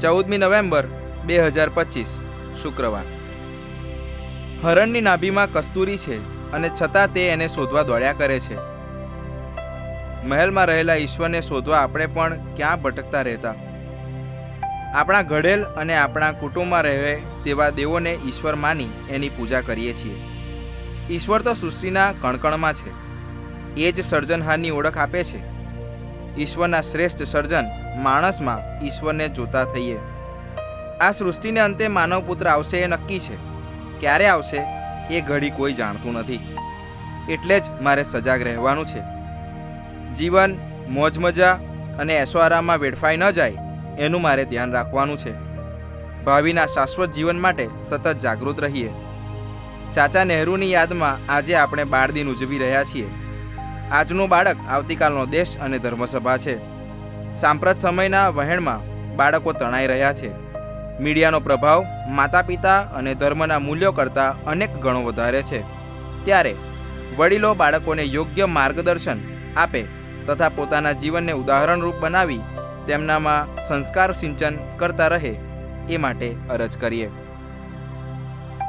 ચૌદમી નવેમ્બર બે હજાર પચીસ, શુક્રવાર. હરણની નાભીમાં કસ્તુરી છે અને છતાં તે એને શોધવા દોડ્યા કરે છે. મહેલમાં રહેલા ઈશ્વરને શોધવા આપણે પણ ક્યાં ભટકતા રહેતા? આપણા ઘડેલ અને આપણા કુટુંબમાં રહે તેવા દેવોને ઈશ્વર માની એની પૂજા કરીએ છીએ. ઈશ્વર તો સૃષ્ટિના કણકણમાં છે. એ જ સર્જનહારની ઓળખ આપે છે. ઈશ્વરના શ્રેષ્ઠ સર્જન માણસમાં ઈશ્વરને જોતા થઈએ. આ સૃષ્ટિને અંતે માનવ પુત્ર આવશે એ નક્કી છે. ક્યારે આવશે એ ઘડી કોઈ જાણતું નથી. એટલે જ મારે સજાગ રહેવાનું છે. જીવન, મોજ મજા અને આરામમાં વેડફાઈ ન જાય એનું મારે ધ્યાન રાખવાનું છે. ભાવિના શાશ્વત જીવન માટે સતત જાગૃત રહીએ. ચાચા નહેરુની યાદમાં આજે આપણે બાળ દિન ઉજવી રહ્યા છીએ. આજનું બાળક આવતીકાલનો દેશ અને ધર્મસભા છે. સાંપ્રત સમયના વહેણમાં બાળકો તણાઈ રહ્યા છે. મીડિયાનો પ્રભાવ માતા પિતા અને ધર્મના મૂલ્યો કરતાં અનેક ગણો વધારે છે. ત્યારે વડીલો બાળકોને યોગ્ય માર્ગદર્શન આપે તથા પોતાના જીવનને ઉદાહરણરૂપ બનાવી તેમનામાં સંસ્કાર સિંચન કરતા રહે એ માટે અરજ કરીએ.